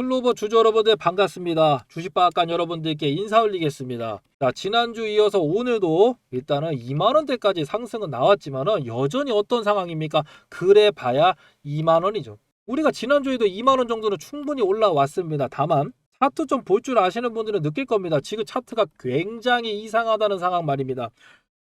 클로버 주주 여러분들 반갑습니다. 주식박간 여러분들께 인사 올리겠습니다. 자, 지난주 이어서 오늘도 일단은 2만원대까지 상승은 나왔지만은 여전히 어떤 상황입니까? 그래 봐야 2만원이죠. 우리가 지난주에도 2만원 정도는 충분히 올라왔습니다. 다만 차트 좀 볼 줄 아시는 분들은 느낄 겁니다. 지금 차트가 굉장히 이상하다는 상황 말입니다.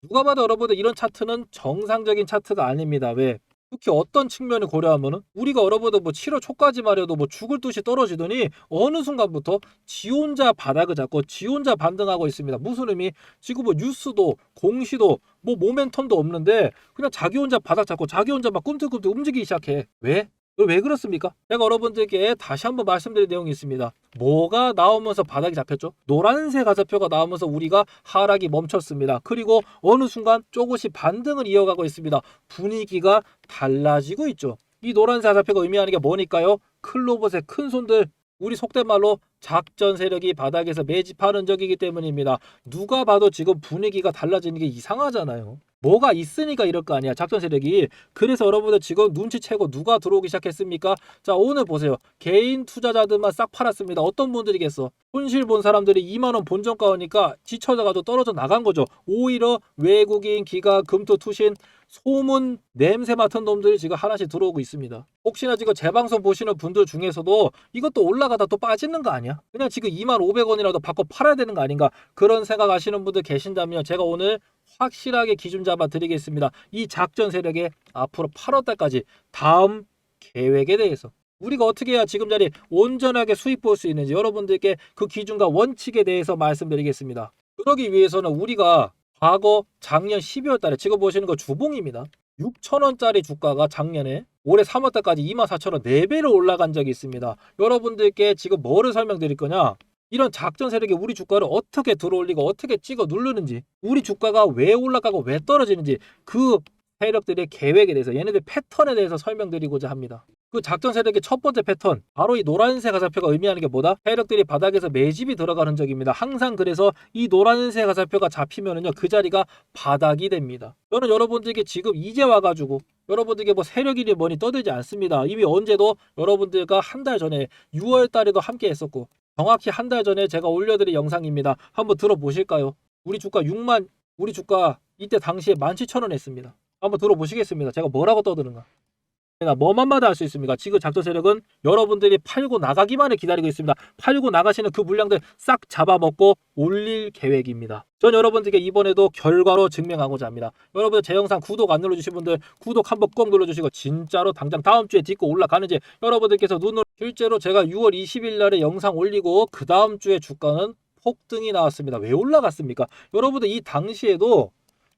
누가 봐도 여러분들 이런 차트는 정상적인 차트가 아닙니다. 왜? 특히 어떤 측면을 고려하면은 우리가 여러분들 뭐 7월 초까지만 해도 뭐 죽을 듯이 떨어지더니 어느 순간부터 지 혼자 바닥을 잡고 지 혼자 반등하고 있습니다. 무슨 의미? 지금 뭐 뉴스도 공시도 뭐 모멘텀도 없는데 그냥 자기 혼자 바닥 잡고 자기 혼자 막 꿈틀꿈틀 움직이기 시작해. 왜? 왜 그렇습니까? 제가 여러분들께 다시 한번 말씀드릴 내용이 있습니다. 뭐가 나오면서 바닥이 잡혔죠? 노란색 가사표가 나오면서 우리가 하락이 멈췄습니다. 그리고 어느 순간 조금씩 반등을 이어가고 있습니다. 분위기가 달라지고 있죠. 이 노란색 가사표가 의미하는 게 뭐니까요? 클로봇의 큰 손들 우리 속된 말로 작전 세력이 바닥에서 매집하는 적이기 때문입니다. 누가 봐도 지금 분위기가 달라지는 게 이상하잖아요. 뭐가 있으니까 이럴 거 아니야 작전 세력이 그래서 여러분들 지금 눈치채고 누가 들어오기 시작했습니까 자 오늘 보세요 개인 투자자들만 싹 팔았습니다 어떤 분들이겠어 손실 본 사람들이 2만원 본전가오니까 지쳐져가지고 떨어져 나간 거죠 오히려 외국인 기가 금토 투신 소문 냄새 맡은 놈들이 지금 하나씩 들어오고 있습니다. 혹시나 지금 재방송 보시는 분들 중에서도 이것도 올라가다 또 빠지는 거 아니야? 그냥 지금 2만 500원이라도 바꿔 팔아야 되는 거 아닌가? 그런 생각 하시는 분들 계신다면 제가 오늘 확실하게 기준 잡아 드리겠습니다. 이 작전 세력의 앞으로 8월 달까지 다음 계획에 대해서 우리가 어떻게 해야 지금 자리 온전하게 수익 볼 수 있는지 여러분들께 그 기준과 원칙에 대해서 말씀드리겠습니다. 그러기 위해서는 우리가 과거 작년 12월 달에 지금 보시는 거 주봉입니다. 6천원짜리 주가가 작년에 올해 3월 달까지 24,000원 4배로 올라간 적이 있습니다. 여러분들께 지금 뭐를 설명드릴 거냐? 이런 작전 세력이 우리 주가를 어떻게 들어올리고 어떻게 찍어 누르는지 우리 주가가 왜 올라가고 왜 떨어지는지 그 세력들의 계획에 대해서 얘네들 패턴에 대해서 설명드리고자 합니다. 그 작전 세력의 첫 번째 패턴 바로 이 노란색 가사표가 의미하는 게 뭐다? 세력들이 바닥에서 매집이 들어가는 적입니다. 항상 그래서 이 노란색 가사표가 잡히면은요 그 자리가 바닥이 됩니다. 저는 여러분들에게 지금 이제 와가지고 여러분들에게 뭐 세력이니 뭐니 떠들지 않습니다. 이미 언제도 여러분들과 한 달 전에 6월 달에도 함께 했었고 정확히 한 달 전에 제가 올려드린 영상입니다. 한번 들어보실까요? 우리 주가 6만 우리 주가 이때 당시에 17,000원 했습니다. 한번 들어보시겠습니다. 제가 뭐라고 떠드는가? 나 뭐만 마다 할수 있습니까? 지금 작전 세력은 여러분들이 팔고 나가기만을 기다리고 있습니다. 팔고 나가시는 그 물량들 싹 잡아먹고 올릴 계획입니다. 전 여러분들께 이번에도 결과로 증명하고자 합니다. 여러분들 제 영상 구독 안 눌러주신 분들 구독 한번 꼭 눌러주시고 진짜로 당장 다음 주에 딛고 올라가는지 여러분들께서 눈으로 실제로 제가 6월 20일 날에 영상 올리고 그 다음 주에 주가는 폭등이 나왔습니다. 왜 올라갔습니까? 여러분들 이 당시에도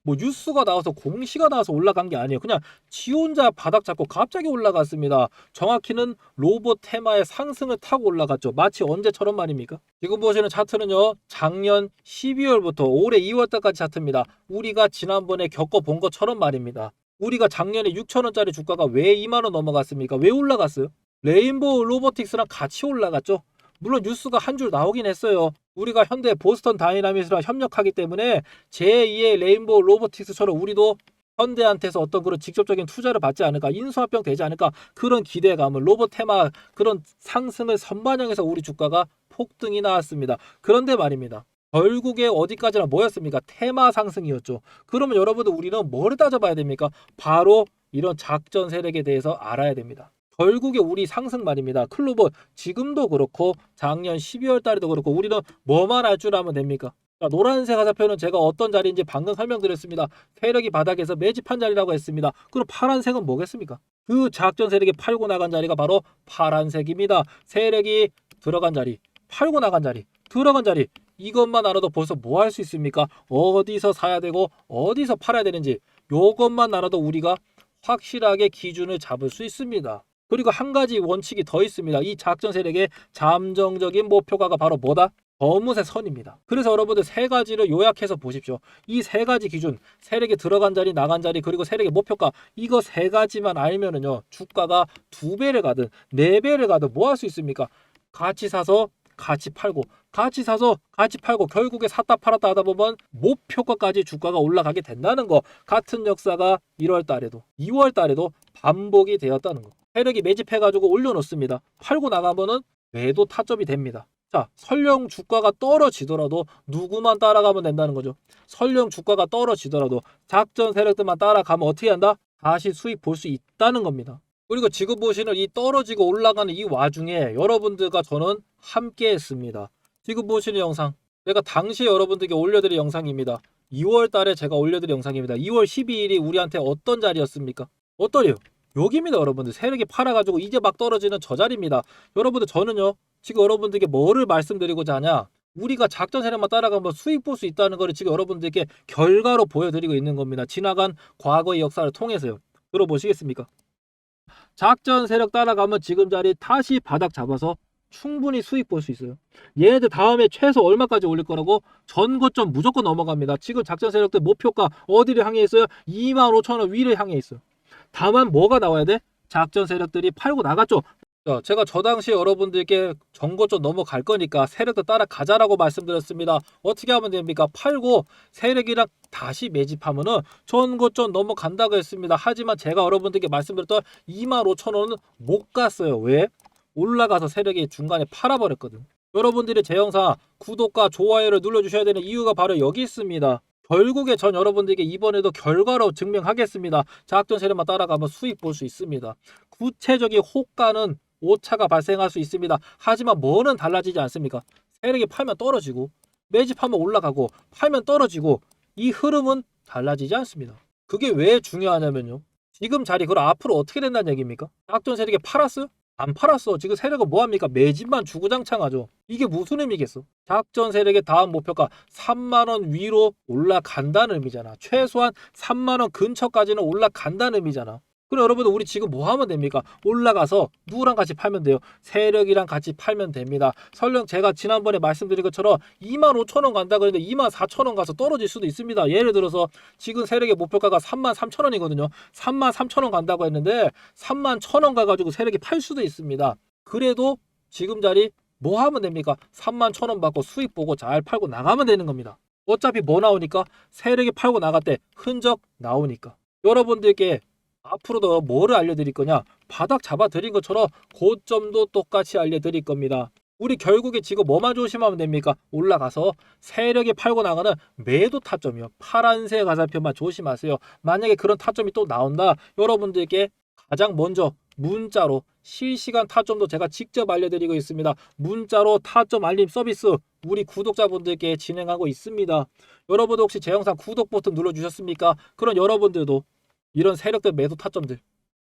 뭐 뉴스가 나와서 공시가 나와서 올라간 게 아니에요. 그냥 지 혼자 바닥 잡고 갑자기 올라갔습니다. 정확히는 로봇 테마의 상승을 타고 올라갔죠. 마치 언제처럼 말입니까? 지금 보시는 차트는요. 작년 12월부터 올해 2월달까지 차트입니다. 우리가 지난번에 겪어본 것처럼 말입니다. 우리가 작년에 6천원짜리 주가가 왜 2만원 넘어갔습니까? 왜 올라갔어요? 레인보우 로보틱스랑 같이 올라갔죠. 물론 뉴스가 한 줄 나오긴 했어요. 우리가 현대 보스턴 다이나믹스랑 협력하기 때문에 제2의 레인보우 로보틱스처럼 우리도 현대한테서 어떤 그런 직접적인 투자를 받지 않을까 인수합병 되지 않을까 그런 기대감을 로봇 테마 그런 상승을 선반영해서 우리 주가가 폭등이 나왔습니다. 그런데 말입니다. 결국에 어디까지나 뭐였습니까? 테마 상승이었죠. 그러면 여러분들 우리는 뭐를 따져봐야 됩니까? 바로 이런 작전 세력에 대해서 알아야 됩니다. 결국에 우리 상승 말입니다. 클로버 지금도 그렇고 작년 12월 달에도 그렇고 우리는 뭐만 알줄 알면 됩니까? 자, 노란색 화살표는 제가 어떤 자리인지 방금 설명드렸습니다. 세력이 바닥에서 매집한 자리라고 했습니다. 그럼 파란색은 뭐겠습니까? 그 작전 세력이 팔고 나간 자리가 바로 파란색입니다. 세력이 들어간 자리, 팔고 나간 자리, 들어간 자리 이것만 알아도 벌써 뭐 할 수 있습니까? 어디서 사야 되고 어디서 팔아야 되는지 요것만 알아도 우리가 확실하게 기준을 잡을 수 있습니다. 그리고 한 가지 원칙이 더 있습니다. 이 작전 세력의 잠정적인 목표가가 바로 뭐다? 거무새 선입니다. 그래서 여러분들 세 가지를 요약해서 보십시오. 이 세 가지 기준, 세력이 들어간 자리, 나간 자리, 그리고 세력의 목표가 이거 세 가지만 알면은요 주가가 두 배를 가든 네 배를 가든 뭐 할 수 있습니까? 같이 사서 같이 팔고 같이 사서 같이 팔고 결국에 샀다 팔았다 하다 보면 목표가까지 주가가 올라가게 된다는 거 같은 역사가 1월 달에도 2월 달에도 반복이 되었다는 거 세력이 매집해가지고 올려놓습니다 팔고 나가면은 매도 타점이 됩니다. 자, 설령 주가가 떨어지더라도 누구만 따라가면 된다는 거죠. 설령 주가가 떨어지더라도 작전 세력들만 따라가면 어떻게 한다? 다시 수익 볼 수 있다는 겁니다. 그리고 지금 보시는 이 떨어지고 올라가는 이 와중에 여러분들과 저는 함께 했습니다. 지금 보시는 영상 제가 당시에 여러분들께 올려드린 영상입니다. 2월 달에 제가 올려드린 영상입니다. 2월 12일이 우리한테 어떤 자리였습니까? 어떠래요? 여기입니다, 여러분들. 세력이 팔아가지고 이제 막 떨어지는 저 자리입니다. 여러분들 저는요, 지금 여러분들께 뭐를 말씀드리고자 하냐? 우리가 작전 세력만 따라가면 수익 볼 수 있다는 것을 지금 여러분들께 결과로 보여드리고 있는 겁니다. 지나간 과거의 역사를 통해서요. 들어보시겠습니까? 작전 세력 따라가면 지금 자리 다시 바닥 잡아서 충분히 수익 볼 수 있어요. 얘네들 다음에 최소 얼마까지 올릴 거라고 전고점 무조건 넘어갑니다. 지금 작전 세력들 목표가 어디를 향해 있어요? 25,000원 위를 향해 있어요. 다만 뭐가 나와야 돼? 작전 세력들이 팔고 나갔죠. 자, 제가 저 당시 여러분들께 정고점 넘어갈 거니까 세력도 따라가자라고 말씀드렸습니다. 어떻게 하면 됩니까? 팔고 세력이랑 다시 매집하면은 전고점 넘어간다고 했습니다. 하지만 제가 여러분들께 말씀드렸던 25,000원은 못 갔어요. 왜? 올라가서 세력이 중간에 팔아버렸거든. 여러분들이 제 영상 구독과 좋아요를 눌러주셔야 되는 이유가 바로 여기 있습니다. 결국에 전 여러분들에게 이번에도 결과로 증명하겠습니다. 작전 세력만 따라가면 수익 볼 수 있습니다. 구체적인 호가는 오차가 발생할 수 있습니다. 하지만 뭐는 달라지지 않습니까? 세력이 팔면 떨어지고 매집하면 올라가고 팔면 떨어지고 이 흐름은 달라지지 않습니다. 그게 왜 중요하냐면요. 지금 자리 그럼 앞으로 어떻게 된다는 얘기입니까? 작전 세력이 팔았어요? 안 팔았어. 지금 세력은 뭐합니까? 매집만 주구장창하죠. 이게 무슨 의미겠어? 작전 세력의 다음 목표가 3만 원 위로 올라간다는 의미잖아. 최소한 3만 원 근처까지는 올라간다는 의미잖아. 그럼 여러분들 우리 지금 뭐 하면 됩니까? 올라가서 누구랑 같이 팔면 돼요? 세력이랑 같이 팔면 됩니다. 설령 제가 지난번에 말씀드린 것처럼 2만 5천 원 간다 그랬는데 2만 4천 원 가서 떨어질 수도 있습니다. 예를 들어서 지금 세력의 목표가가 3만 3천 원이거든요. 3만 3천 원 간다고 했는데 3만 1천 원 가가지고 세력이 팔 수도 있습니다. 그래도 지금 자리 뭐 하면 됩니까? 3만 1천 원 받고 수익 보고 잘 팔고 나가면 되는 겁니다. 어차피 뭐 나오니까 세력이 팔고 나갈 때 흔적 나오니까 여러분들께 앞으로도 뭐를 알려드릴 거냐? 바닥 잡아드린 것처럼 고점도 똑같이 알려드릴 겁니다. 우리 결국에 지금 뭐만 조심하면 됩니까? 올라가서 세력이 팔고 나가는 매도 타점이요. 파란색 가살표만 조심하세요. 만약에 그런 타점이 또 나온다. 여러분들께 가장 먼저 문자로 실시간 타점도 제가 직접 알려드리고 있습니다. 문자로 타점 알림 서비스 우리 구독자분들께 진행하고 있습니다. 여러분도 혹시 제 영상 구독 버튼 눌러주셨습니까? 그럼 여러분들도 이런 세력들 매도 타점들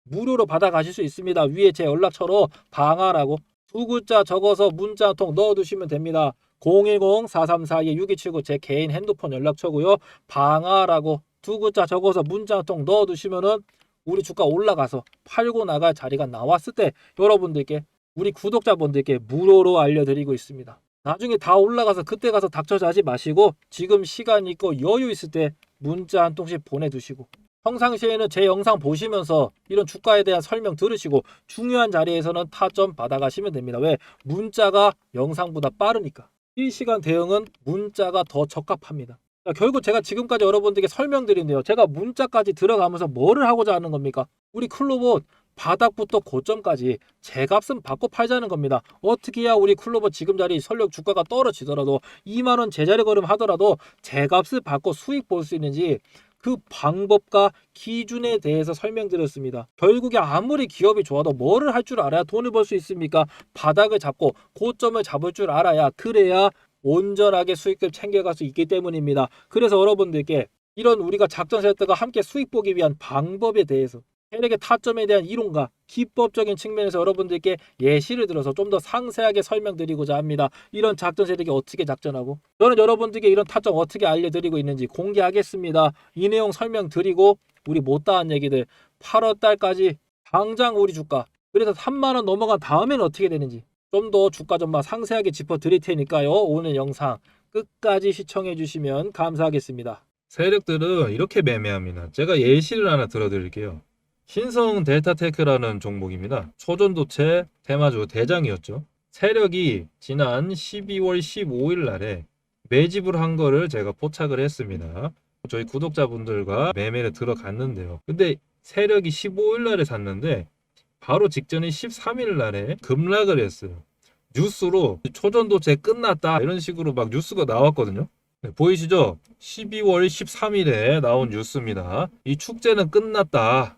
무료로 받아가실 수 있습니다. 위에 제 연락처로 방하라고 두 글자 적어서 문자 한 통 넣어두시면 됩니다. 010-434-6279 제 개인 핸드폰 연락처고요. 방하라고 두 글자 적어서 문자 한 통 넣어두시면은 우리 주가 올라가서 팔고 나갈 자리가 나왔을 때 여러분들께 우리 구독자분들께 무료로 알려드리고 있습니다. 나중에 다 올라가서 그때 가서 닥쳐 자지 마시고 지금 시간 있고 여유 있을 때 문자 한 통씩 보내두시고 평상시에는 제 영상 보시면서 이런 주가에 대한 설명 들으시고 중요한 자리에서는 타점 받아가시면 됩니다. 왜? 문자가 영상보다 빠르니까. 실시간 대응은 문자가 더 적합합니다. 자, 결국 제가 지금까지 여러분들께 설명드린데요. 제가 문자까지 들어가면서 뭐를 하고자 하는 겁니까? 우리 클로봇 바닥부터 고점까지 제값은 받고 팔자는 겁니다. 어떻게 해야 우리 클로버 지금 자리 설령 주가가 떨어지더라도 2만 원 제자리 걸음 하더라도 제값을 받고 수익 볼 수 있는지 그 방법과 기준에 대해서 설명드렸습니다. 결국에 아무리 기업이 좋아도 뭐를 할 줄 알아야 돈을 벌 수 있습니까? 바닥을 잡고 고점을 잡을 줄 알아야 그래야 온전하게 수익을 챙겨갈 수 있기 때문입니다. 그래서 여러분들께 이런 우리가 작전 세력들과 함께 수익 보기 위한 방법에 대해서 세력의 타점에 대한 이론과 기법적인 측면에서 여러분들께 예시를 들어서 좀 더 상세하게 설명드리고자 합니다. 이런 작전 세력이 어떻게 작전하고 저는 여러분들께 이런 타점 어떻게 알려드리고 있는지 공개하겠습니다. 이 내용 설명드리고 우리 못다한 얘기들 8월 달까지 당장 우리 주가 그래서 3만 원 넘어간 다음에는 어떻게 되는지 좀 더 주가 전망 상세하게 짚어드릴 테니까요. 오늘 영상 끝까지 시청해 주시면 감사하겠습니다. 세력들은 이렇게 매매합니다. 제가 예시를 하나 들어드릴게요. 신성 델타테크라는 종목입니다. 초전도체 테마주 대장이었죠. 세력이 지난 12월 15일 날에 매집을 한 거를 제가 포착을 했습니다. 저희 구독자분들과 매매를 들어갔는데요. 근데 세력이 15일 날에 샀는데 바로 직전인 13일 날에 급락을 했어요. 뉴스로 초전도체 끝났다 이런 식으로 막 뉴스가 나왔거든요. 네, 보이시죠? 12월 13일에 나온 뉴스입니다. 이 축제는 끝났다.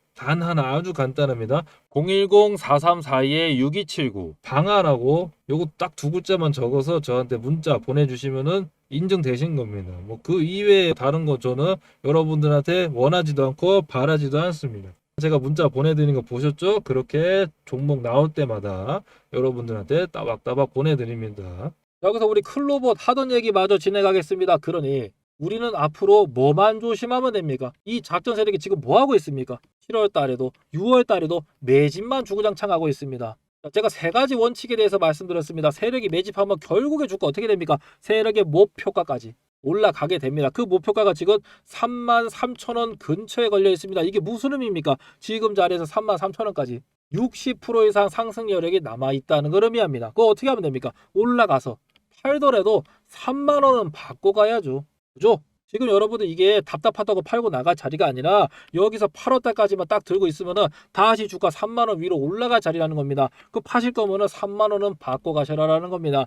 단 하나 아주 간단합니다. 010-4342-6279 방아라고 요거 딱 두 글자만 적어서 저한테 문자 보내주시면은 인증되신 겁니다. 뭐 그 이외에 다른 거 저는 여러분들한테 원하지도 않고 바라지도 않습니다. 제가 문자 보내드린 거 보셨죠? 그렇게 종목 나올 때마다 여러분들한테 따박따박 보내드립니다. 여기서 우리 클로버 하던 얘기 마저 진행하겠습니다. 그러니 우리는 앞으로 뭐만 조심하면 됩니까? 이 작전 세력이 지금 뭐 하고 있습니까? 7월 달에도 6월 달에도 매집만 주구장창 하고 있습니다. 자, 제가 세 가지 원칙에 대해서 말씀드렸습니다. 세력이 매집하면 결국에 주가 어떻게 됩니까? 세력의 목표가까지 올라가게 됩니다. 그 목표가가 지금 3만 3천 원 근처에 걸려 있습니다. 이게 무슨 의미입니까? 지금 자리에서 3만 3천 원까지 60% 이상 상승 여력이 남아 있다는 걸 의미합니다. 그거 어떻게 하면 됩니까? 올라가서 팔더라도 3만 원은 받고 가야죠. 그죠? 지금 여러분들 이게 답답하다고 팔고 나갈 자리가 아니라 여기서 8월 달까지만 딱 들고 있으면은 다시 주가 3만 원 위로 올라갈 자리라는 겁니다. 그 파실 거면은 3만 원은 받고 가셔라라는 겁니다.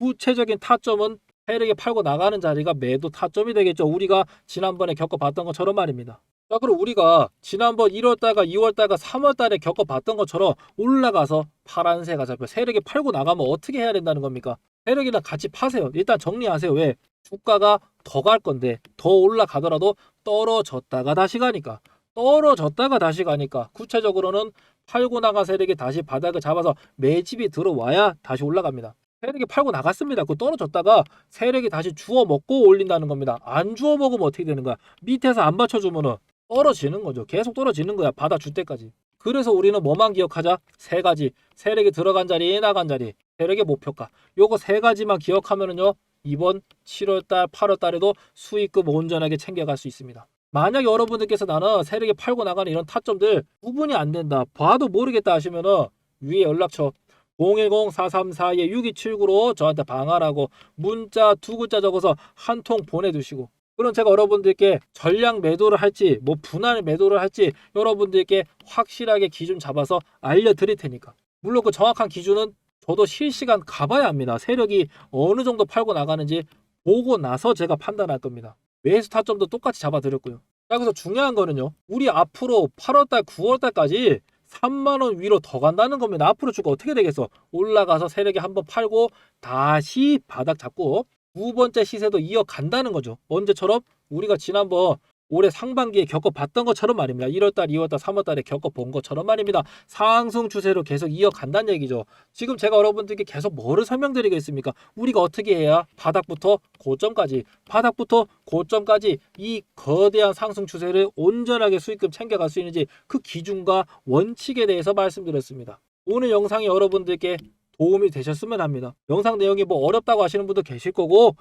구체적인 타점은 세력이 팔고 나가는 자리가 매도 타점이 되겠죠. 우리가 지난번에 겪어봤던 것처럼 말입니다. 자, 그럼 우리가 지난번 1월달과 2월달과 3월달에 겪어봤던 것처럼 올라가서 파란새가 잡혀 세력이 팔고 나가면 어떻게 해야 된다는 겁니까? 세력이랑 같이 파세요. 일단 정리하세요. 왜? 주가가 더 갈 건데 더 올라가더라도 떨어졌다가 다시 가니까 떨어졌다가 다시 가니까 구체적으로는 팔고 나간 세력이 다시 바닥을 잡아서 매집이 들어와야 다시 올라갑니다. 세력이 팔고 나갔습니다. 그 떨어졌다가 세력이 다시 주워 먹고 올린다는 겁니다. 안 주워 먹으면 어떻게 되는 거야? 밑에서 안 받쳐주면은 떨어지는 거죠. 계속 떨어지는 거야. 받아 줄 때까지. 그래서 우리는 뭐만 기억하자? 세 가지. 세력이 들어간 자리, 나간 자리. 세력의 목표가. 요거 세 가지만 기억하면은요. 이번 7월달, 8월달에도 수익금 온전하게 챙겨갈 수 있습니다. 만약 여러분들께서 나는 세력이 팔고 나가는 이런 타점들 구분이 안 된다. 봐도 모르겠다 하시면은 위에 연락처 010-434-6279로 저한테 방하라고 문자 두 글자 적어서 한 통 보내두시고 그럼 제가 여러분들께 전량 매도를 할지 뭐 분할 매도를 할지 여러분들께 확실하게 기준 잡아서 알려드릴 테니까 물론 그 정확한 기준은 저도 실시간 가봐야 합니다 세력이 어느 정도 팔고 나가는지 보고 나서 제가 판단할 겁니다 매수 타점도 똑같이 잡아드렸고요 자 그래서 중요한 거는요 우리 앞으로 8월달 9월달까지 3만 원 위로 더 간다는 겁니다. 앞으로 주가 어떻게 되겠어? 올라가서 세력이 한번 팔고 다시 바닥 잡고 두 번째 시세도 이어간다는 거죠. 언제처럼 우리가 지난번 올해 상반기에 겪어봤던 것처럼 말입니다. 1월달, 2월달, 3월달에 겪어본 것처럼 말입니다. 상승 추세로 계속 이어간다는 얘기죠. 지금 제가 여러분들께 계속 뭐를 설명드리겠습니까? 우리가 어떻게 해야 바닥부터 고점까지, 바닥부터 고점까지 이 거대한 상승 추세를 온전하게 수익금 챙겨갈 수 있는지 그 기준과 원칙에 대해서 말씀드렸습니다. 오늘 영상이 여러분들께 도움이 되셨으면 합니다. 영상 내용이 뭐 어렵다고 하시는 분도 계실 거고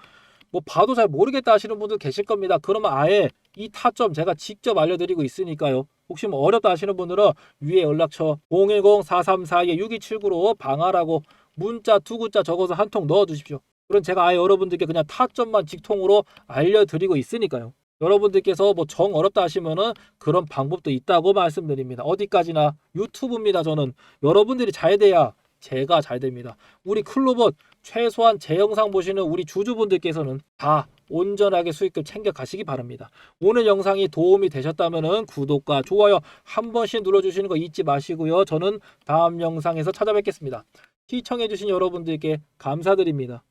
뭐 봐도 잘 모르겠다 하시는 분도 계실 겁니다. 그러면 아예 이 타점 제가 직접 알려드리고 있으니까요. 혹시 뭐 어렵다 하시는 분들은 위에 연락처 010-434-6279로 방하라고 문자 두 글자 적어서 한 통 넣어주십시오. 그럼 제가 아예 여러분들께 그냥 타점만 직통으로 알려드리고 있으니까요. 여러분들께서 뭐 정 어렵다 하시면은 그런 방법도 있다고 말씀드립니다. 어디까지나 유튜브입니다. 저는 여러분들이 잘 돼야 제가 잘 됩니다. 우리 클로봇 최소한 제 영상 보시는 우리 주주분들께서는 다 온전하게 수익금 챙겨 가시기 바랍니다. 오늘 영상이 도움이 되셨다면 구독과 좋아요 한 번씩 눌러주시는 거 잊지 마시고요. 저는 다음 영상에서 찾아뵙겠습니다. 시청해주신 여러분들께 감사드립니다.